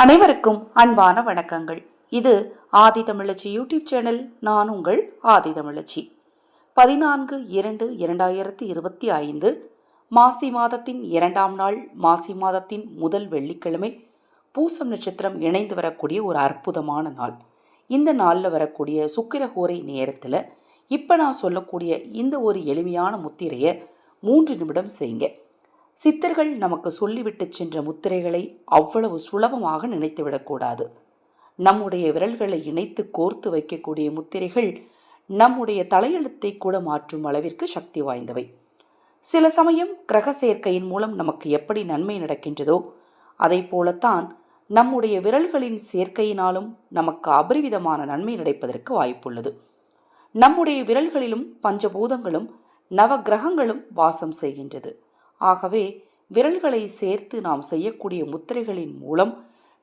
அனைவருக்கும் அன்பான வணக்கங்கள். இது ஆதி தமிழச்சி யூடியூப் சேனல் நான் உங்கள் ஆதி தமிழச்சி. பதினான்கு இரண்டு இரண்டாயிரத்தி இருபத்தி ஐந்து மாசி மாதத்தின் இரண்டாம் நாள் மாசி மாதத்தின் முதல் வெள்ளிக்கிழமை பூசம் நட்சத்திரம் இணைந்து வரக்கூடிய ஒரு அற்புதமான நாள். இந்த நாளில் வரக்கூடிய சுக்கிரகோரை நேரத்தில் இப்போ நான் சொல்லக்கூடிய இந்த ஒரு எளிமையான முத்திரையை மூன்று நிமிடம் செய்யுங்க சித்தர்கள் நமக்கு சொல்லிவிட்டு சென்ற முத்திரைகளை அவ்வளவு சுலபமாக நினைத்துவிடக்கூடாது. நம்முடைய விரல்களை இணைத்து கோர்த்து வைக்கக்கூடிய முத்திரைகள் நம்முடைய தலையெழுத்தை கூட மாற்றும் அளவிற்கு சக்தி வாய்ந்தவை. சில சமயம் கிரக சேர்க்கையின் மூலம் நமக்கு எப்படி நன்மை நடக்கின்றதோ அதை போலத்தான் நம்முடைய விரல்களின் சேர்க்கையினாலும் நமக்கு அபரிவிதமான நன்மை கிடைப்பதற்கு வாய்ப்புள்ளது. நம்முடைய விரல்களிலும் பஞ்சபூதங்களும் நவ கிரகங்களும் வாசம் செய்கின்றது. ஆகவே விரல்களை சேர்த்து நாம் செய்யக்கூடிய முத்திரைகளின் மூலம்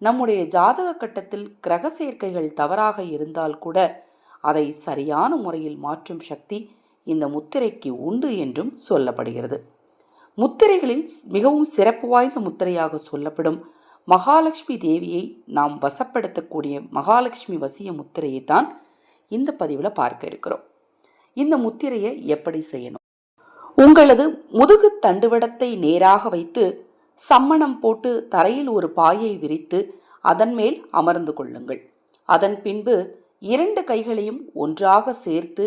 நம்முடைய ஜாதக கட்டத்தில் கிரக சேர்க்கைகள் தவறாக இருந்தால் கூட அதை சரியான முறையில் மாற்றும் சக்தி இந்த முத்திரைக்கு உண்டு என்றும் சொல்லப்படுகிறது. முத்திரைகளில் மிகவும் சிறப்பு வாய்ந்த முத்திரையாக சொல்லப்படும் மகாலட்சுமி தேவியை நாம் வசப்படுத்தக்கூடிய மகாலட்சுமி வசிய முத்திரையை தான் இந்த பதிவில் பார்க்க இருக்கிறோம். இந்த முத்திரையை எப்படி செய்யணும்? உங்களது முதுகு தண்டுவடத்தை நேராக வைத்து சம்மணம் போட்டு தரையில் ஒரு பாயை விரித்து அதன் மேல் அமர்ந்து கொள்ளுங்கள். அதன் பின்பு இரண்டு கைகளையும் ஒன்றாக சேர்த்து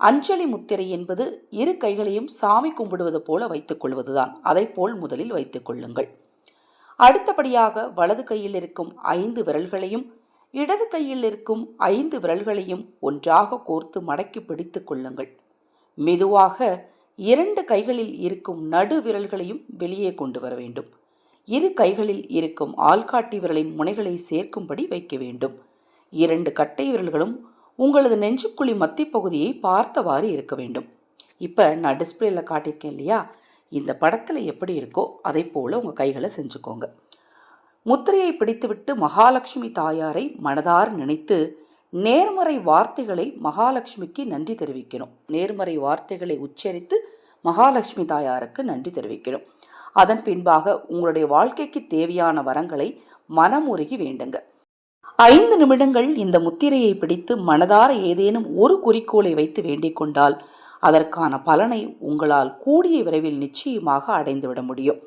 அஞ்சலி முத்திரை என்பது இரு கைகளையும் சாமி கும்பிடுவது போல வைத்துக் கொள்வதுதான். அதைப்போல் முதலில் வைத்துக் கொள்ளுங்கள். அடுத்தபடியாக வலது கையில் இருக்கும் ஐந்து விரல்களையும் இடது கையில் இருக்கும் ஐந்து விரல்களையும் ஒன்றாக கோர்த்து மடக்கி பிடித்துக் கொள்ளுங்கள். மெதுவாக இரண்டு கைகளில் இருக்கும் நடு விரல்களையும் வெளியே கொண்டு வர வேண்டும். இரு கைகளில் இருக்கும் ஆள்காட்டி விரலின் முனைகளை சேர்க்கும்படி வைக்க வேண்டும். இரண்டு கட்டை விரல்களும் உங்களது நெஞ்சுக்குழி மத்தி பகுதியை பார்த்தவாறு இருக்க வேண்டும். இப்போ நான் டிஸ்பிளேல காட்டியிருக்கேன் இல்லையா? இந்த படத்தில் எப்படி இருக்கோ அதை போல் உங்கள் கைகளை செஞ்சுக்கோங்க. முத்திரையை பிடித்துவிட்டு மகாலட்சுமி தாயாரை மனதார் நினைத்து நேர்மறை வார்த்தைகளை மகாலட்சுமிக்கு நன்றி தெரிவிக்கணும். நேர்மறை வார்த்தைகளை உச்சரித்து மகாலட்சுமி தாயாருக்கு நன்றி தெரிவிக்கணும். அதன் பின்பாக உங்களுடைய வாழ்க்கைக்கு தேவையான வரங்களை மனமுருகி வேண்டுங்க. ஐந்து நிமிடங்கள் இந்த முத்திரையை பிடித்து மனதார ஏதேனும் ஒரு குறிக்கோளை வைத்து வேண்டிக் கொண்டால் அதற்கான பலனை உங்களால் கூடிய விரைவில் நிச்சயமாக அடைந்துவிட முடியும்.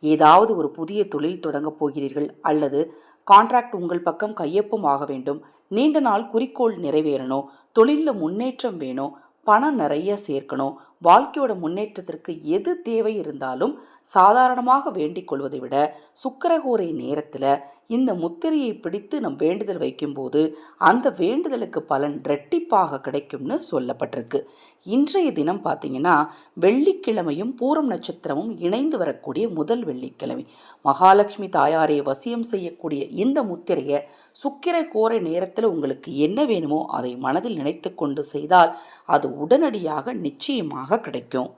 ஏதாவது ஒரு புதிய தொழில் தொடங்கப் போகிறீர்கள் அல்லது கான்ட்ராக்ட் உங்கள் பக்கம் கையொப்பம் ஆக வேண்டும். நீண்ட நாள் குறிக்கோள் நிறைவேறணும். தொழிலில் முன்னேற்றம் வேணும். பணம் நிறைய சேர்க்கணும். வாழ்க்கையோட முன்னேற்றத்திற்கு எது தேவை இருந்தாலும் சாதாரணமாக வேண்டிக் கொள்வதை விட சுக்கரகோரை நேரத்தில் இந்த முத்திரையை பிடித்து நம் வேண்டுதல் வைக்கும்போது அந்த வேண்டுதலுக்கு பலன் ரெட்டிப்பாக கிடைக்கும்னு சொல்லப்பட்டிருக்கு. இன்றைய தினம் பார்த்தீங்கன்னா வெள்ளிக்கிழமையும் பூரம் நட்சத்திரமும் இணைந்து வரக்கூடிய முதல் வெள்ளிக்கிழமை. மகாலட்சுமி தாயாரை வசியம் செய்யக்கூடிய இந்த முத்திரையை சுக்கிர கோரை நேரத்தில் உங்களுக்கு என்ன வேணுமோ அதை மனதில் நினைத்து கொண்டு செய்தால் அது உடனடியாக நிச்சயமாக கிடைக்கும்.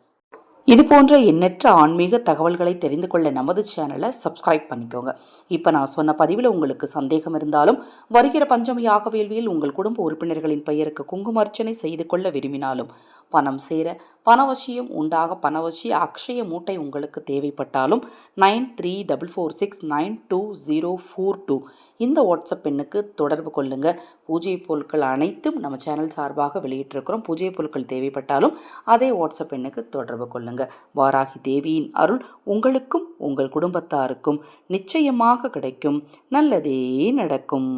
இது போன்ற எண்ணற்ற ஆன்மீக தகவல்களை தெரிந்து கொள்ள நமது சேனலை சப்ஸ்கிரைப் பண்ணிக்கோங்க. இப்போ நான் சொன்ன பதிவில் உங்களுக்கு சந்தேகம் இருந்தாலும் வருகிற பஞ்சமியாக வேள்வியில் உங்கள் குடும்ப உறுப்பினர்களின் பெயருக்கு குங்குமர்ச்சனை செய்து கொள்ள விரும்பினாலும் பணம் சேர பணவசியம் உண்டாக பணவசிய அக்ஷய மூட்டை உங்களுக்கு தேவைப்பட்டாலும் nine three double four six nine two zero four two இந்த வாட்ஸ்அப் எண்ணுக்கு தொடர்பு கொள்ளுங்கள் பூஜை பொருட்கள் அனைத்தும் நம்ம சேனல் சார்பாக வெளியிட்டிருக்கிறோம். பூஜை பொருட்கள் தேவைப்பட்டாலும் அதே வாட்ஸ்அப் எண்ணுக்கு தொடர்பு கொள்ளுங்கள் வாராகி தேவியின் அருள் உங்களுக்கும் உங்கள் குடும்பத்தாருக்கும் நிச்சயமாக கிடைக்கும். நல்லதே நடக்கும்.